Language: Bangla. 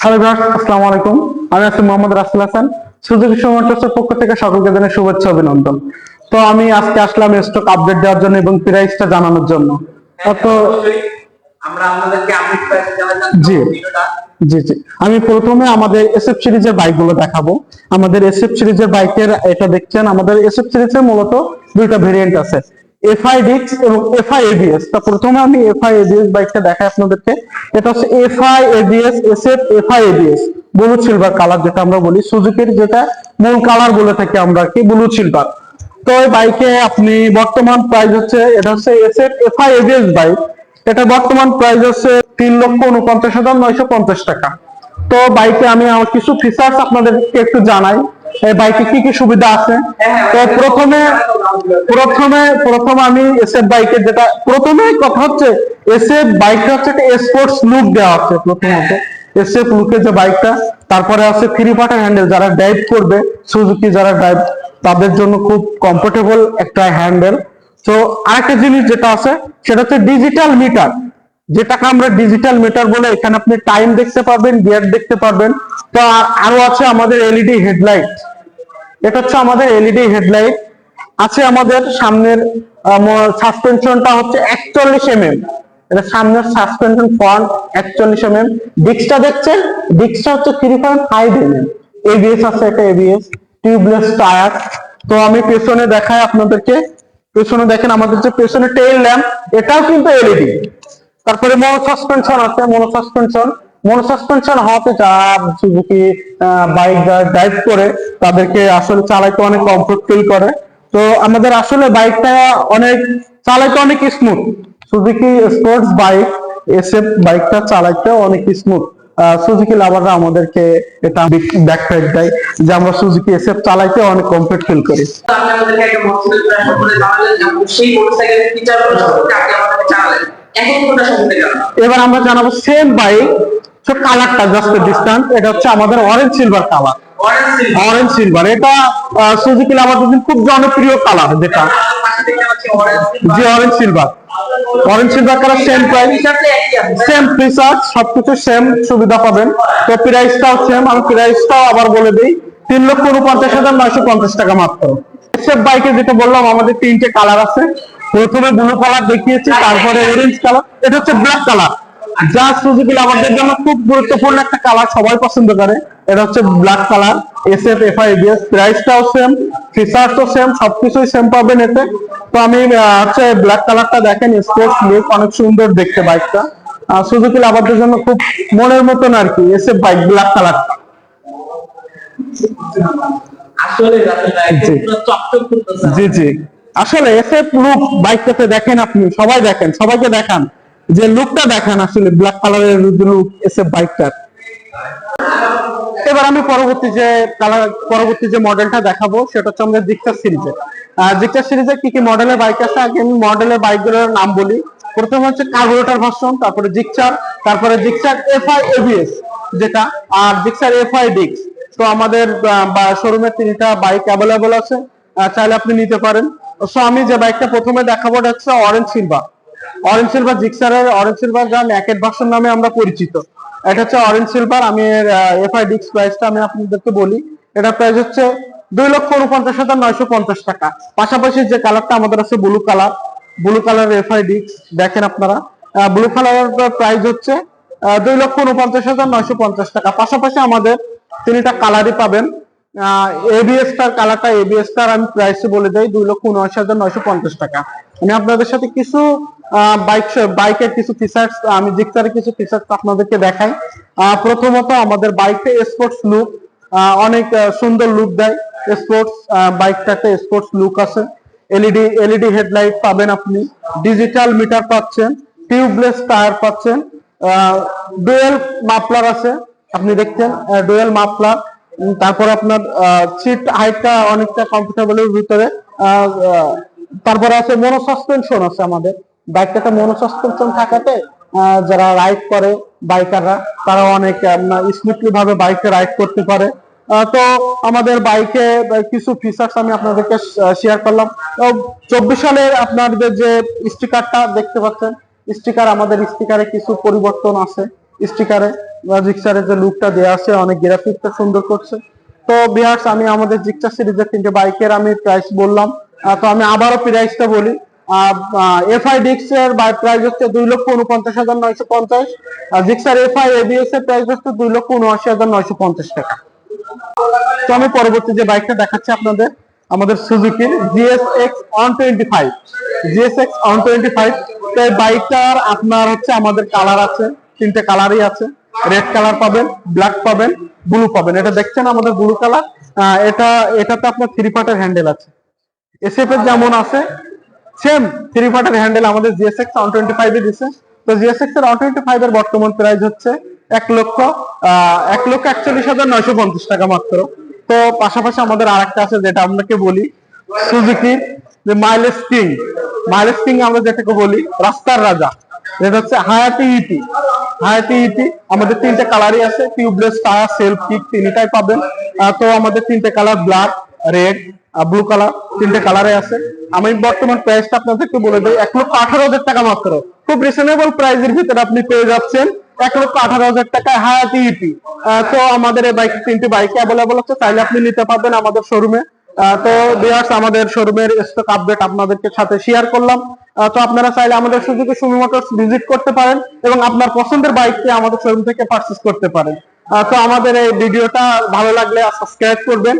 হ্যালো আসসালামু আলাইকুম। আমি আছি মোহাম্মদ রাসেল হাসান। মোটরসের পক্ষ থেকে সকলকে জানাই শুভেচ্ছা অভিনন্দন। তো আমি আজকে আসলাম স্টক আপডেট দেওয়ার জন্য এবং প্রাইসটা জানানোর জন্য। তো আমরা আপনাদেরকে আপডেট প্রাইস জি। জি জি। আমি প্রথমে আমাদের এসএফ সিরিজের বাইকগুলো দেখাবো। আমাদের এসএফ সিরিজের বাইকের এটা দেখছেন আমাদের এসএফ সিরিজের মূলত দুইটা ভেরিয়েন্ট আছে। এফআই ডিক্স এবং এফআই এবিএস তা প্রথমে আমি এফআই এবিএস বাইকটা দেখাই আপনাদেরকে। এটা হচ্ছে FI ABS SF FI ABS blue silver colour যেটা আমরা বলি। সুজুকির যেটা মূল কালার বলে থাকি আমরা কি ব্লু সিলভার তো এই বাইকে আপনি বর্তমান প্রাইস হচ্ছে, এটা হচ্ছে এসএফ এফআই এবিএস বাইক এটা বর্তমান প্রাইস হচ্ছে তিন লক্ষ উনপঞ্চাশ হাজার নয়শো পঞ্চাশ টাকা। তো বাইকে আমি আমার কিছু ফিচার্স আপনাদেরকে একটু জানাই। এই বাইকে কি কি সুবিধা আছে? তো প্রথমে প্রথমে প্রথমে আমি এসএফ বাইকের যেটা প্রথমে কথা হচ্ছে এসএফ বাইকটা হচ্ছে একটা স্পোর্টস লুক দেওয়া আছে প্রথমত। এসএফ লুকের যে বাইকটা তারপরে আছে থ্রি পার্টার হ্যান্ডেল যারা ড্রাইভ করবে সুজুকি যারা ড্রাইভ তাদের জন্য খুব কমফোর্টেবল একটা হ্যান্ডেল তো আরেকটা জিনিস যেটা আছে সেটা হচ্ছে ডিজিটাল মিটার যেটাকে আমরা ডিজিটাল মিটার বলে, এখানে আপনি টাইম দেখতে পারবেন গিয়ার দেখতে পারবেন। তো আরও আছে আমাদের এলইডি হেডলাইট এটা হচ্ছে আমাদের এলইডি হেডলাইট আছে আমাদের সামনের সাসপেনশনটা হচ্ছে একচল্লিশ এমএম এটা সামনের সাসপেনশন ফ্রন্ট একচল্লিশ এমএম ডিস্কটা দেখছেন? ডিস্কটা হচ্ছে three point five MM ABS আছে একটা এবিএস টিউবলেস টায়ার তো আমি পেছনে দেখাই আপনাদেরকে। পেছনে দেখেন আমাদের যে পেছনে টেইল ল্যাম্প এটাও কিন্তু এলইডি তারপরে মনো সাসপেনশন আছে মনো সাসপেনশন মনো সাসপেনশন হওয়াতে যারা সুজুকি বাইক ড্রাইভ করে, তাদেরকে আসলে চালাইতে অনেক কমফোর্ট ফিল করে। তো আমাদের আসলে বাইকটা অনেক, চালাইতে অনেক smooth Suzuki sports bike SF বাইকটা চালাইতে অনেক স্মুথ সুজুকি লাভাররা আমাদেরকে এটা ব্যাকফাইট দেয়, যে আমরা সুজুকি এসএফ চালাইতে অনেক কমফোর্ট ফিল করি। এবার আমরা জানাব সেম বাইক তো কালারটা জাস্ট ডিস্টেন্স এটা হচ্ছে আমাদের orange silver colour orange silver এটা সুজুকি লাভারদের খুব জনপ্রিয় কালার যেটা। আছে orange silver orange silver colour same price same সবকিছু সেম সুবিধা পাবেন। তো প্রাইসটাও সেম আমি প্রাইসটাও আবার বলে দিই তিন লক্ষ উনপঞ্চাশ হাজার নয়শো পঞ্চাশ টাকা মাত্র। বাইকে যেটা বললাম আমাদের তিনটে কালার আছে। প্রথমে ব্লু কালার দেখিয়েছি তারপরে অরেঞ্জ কালার এটা হচ্ছে ব্ল্যাক কালার যা সুজুকি লাভারদের জন্য খুব গুরুত্বপূর্ণ একটা কালার সবাই পছন্দ করে। এটা হচ্ছে black colour S F F I BS প্রাইসটাও সেম ফিচার্সও সেম সবকিছুই সেম পাবেন এতে। তো আমি হচ্ছে ব্ল্যাক কালারটা দেখেন স্পোর্টস লুক অনেক সুন্দর দেখতে বাইকটা আর সুজুকি লাভারদের জন্য খুব মনের মতন আর কি এস এফ বাইক ব্ল্যাক করতেছে। জি জি। আসলে এসএফ লুক বাইকটাতে দেখেন আপনি, সবাই দেখেন, সবাইকে দেখান, যে লুকটা দেখান আসলে ব্ল্যাক কালারের লুক এসএফ বাইকটার এবার আমি পরবর্তী যে কালার পরবর্তী যে মডেলটা দেখাবো, সেটা হচ্ছে আমাদের জিক্সার সিরিজের জিক্সার সিরিজে কি কি মডেলের বাইক আছে? আগে আমি মডেলের বাইকগুলোর নাম বলি। প্রথম হচ্ছে কার্বোরেটর ভার্সন তারপরে জিক্সার তারপরে জিক্সার এফআই এবিএস যেটা, আর জিক্সার এফআই ডিক্স তো আমাদের শোরুমে তিনটা বাইক অ্যাভেলেবল আছে। চাইলে আপনি নিতে পারেন। সো আমি যে বাইকটা প্রথমে দেখাবো, এটা হচ্ছে অরেঞ্জ সিলভার অরেঞ্জ সিলভার জিক্সারের অরেঞ্জ সিলভার যা ন্যাকেট ভার্সন নামে আমরা পরিচিত। এটা হচ্ছে অরেঞ্জ সিলভার আমি এর এফআই ডিক্স প্রাইসটা আমি আপনাদেরকে বলি। এটা প্রাইস হচ্ছে দুই লক্ষ উনপঞ্চাশ হাজার নয়শো পঞ্চাশ টাকা। পাশাপাশি যে কালারটা আমাদের আছে blue colour blue colour FI ডিক্স দেখেন আপনারা। ব্লু কালারের প্রাইস হচ্ছে দুই লক্ষ উনপঞ্চাশ হাজার নয়শো পঞ্চাশ টাকা। পাশাপাশি আমাদের তিনটা কালারই পাবেন। এবিএস টার কালারটা এবিএস টার আমি প্রাইস বলে দেই দুই লক্ষ উনআশি হাজার নয়শো পঞ্চাশ টাকা। আমি আপনাদের সাথে কিছু বাইক বাইকের কিছু ফিচার্স আমি জিক্সারের কিছু ফিচার্স আপনাদেরকে দেখাই। প্রথমত আমাদের বাইকটা স্পোর্টস লুক অনেক সুন্দর লুক দেয় স্পোর্টস বাইকটাতে স্পোর্টস লুক আছে। এলইডি এলইডি হেডলাইট পাবেন আপনি। ডিজিটাল মিটার পাচ্ছেন টিউবলেস টায়ার পাচ্ছেন। ডুয়েল মাফলার আছে, আপনি দেখছেন ডুয়েল মাফলার তারপর আপনার সিট হাইটটা অনেকটা কমফোর্টেবলের ভিতরে। তারপরে আছে মনো সাসপেনশন আছে আমাদের। বাইকটাতে মনো সাসপেনশন থাকাতে যারা রাইড করে বাইকাররা তারা অনেক স্মুথলি ভাবে বাইকে রাইড করতে পারে। তো আমাদের বাইকে কিছু ফিচার্স আমি আপনাদেরকে শেয়ার করলাম। তো চব্বিশ সালের আপনাদের যে স্টিকারটা দেখতে পাচ্ছেন স্টিকার আমাদের স্টিকারে কিছু পরিবর্তন আছে স্টিকারে জিক্সারের যে লুকটা দেওয়া আছে, অনেক গ্রাফিক্সটা সুন্দর করছে। তো বিহার্স আমি আমাদের জিক্সার সিরিজের তিনটে বাইকের আমি প্রাইস বললাম। তো আমি আবারও প্রাইসটা বলি। এফআই ডিক্স এর প্রাইস হচ্ছে দুই লক্ষ উনপঞ্চাশ হাজার নয়শো পঞ্চাশ। আর জিক্সার এফআই এবিএস এর প্রাইস হচ্ছে দুই লক্ষ উনআশি হাজার নয়শো পঞ্চাশ টাকা। তো আমি পরবর্তী যে বাইকটা দেখাচ্ছি আপনাদের, আমাদের সুজুকির GSX one twenty five GSX one twenty five তো এই বাইকটার আপনার হচ্ছে আমাদের কালার আছে, তিনটে কালারই আছে। রেড কালার পাবেন ব্ল্যাক পাবেন ব্লু পাবেন। এটা দেখছেন আমাদের ব্লু কালার এটা, এটাতে আপনার থ্রি পার্টের হ্যান্ডেল আছে। এসএফ এর যেমন আছে সেম থ্রি পার্টের হ্যান্ডেল আমাদের জিএসএক্স ওয়ান টোয়েন্টি ফাইভ দিছে। তো জিএসএক্স এর ওয়ান টোয়েন্টি ফাইভ এর বর্তমান প্রাইস হচ্ছে এক লক্ষ এক লক্ষ একচল্লিশ হাজার নয়শো পঞ্চাশ টাকা মাত্র। তো পাশাপাশি আমাদের আরেকটা আছে যেটা আপনাকে বলি সুজুকি যে মাইলেজ কিং মাইলেজ কিং আমরা যেটাকে বলি, রাস্তার রাজা। যেটা হচ্ছে হায়াতি ইটি হায়াতি ইটি আমাদের তিনটে কালারই আছে টিউবলেস টায়ার সেলফ কিক তিনটাই পাবেন। তো আমাদের তিনটে colour black red blue colour তিনটে কালারে আছে। আমি বর্তমান প্রাইসটা আপনাদেরকে বলে দিই, এক লক্ষ আঠারো হাজার টাকা মাত্র। খুব রিজনেবল প্রাইসের ভিতরে আপনি পেয়ে যাচ্ছেন এক লক্ষ আঠারো হাজার টাকায় হায়াতি ইটি তো আমাদের এই বাইক তিনটি বাইক অ্যাভেলেবল আছে, চাইলে আপনি নিতে পারবেন আমাদের শোরুমে তো বিয়ার্স আমাদের শোরুমের স্টক আপডেট আপনাদেরকে সাথে শেয়ার করলাম। তো আপনারা চাইলে আমাদের সুযোগে সুমি মোটরস ভিজিট করতে পারেন এবং আপনার পছন্দের বাইকটি আমাদের শোরুম থেকে পারচেস করতে পারেন। তো আমাদের এই ভিডিওটা ভালো লাগলে সাবস্ক্রাইব করবেন।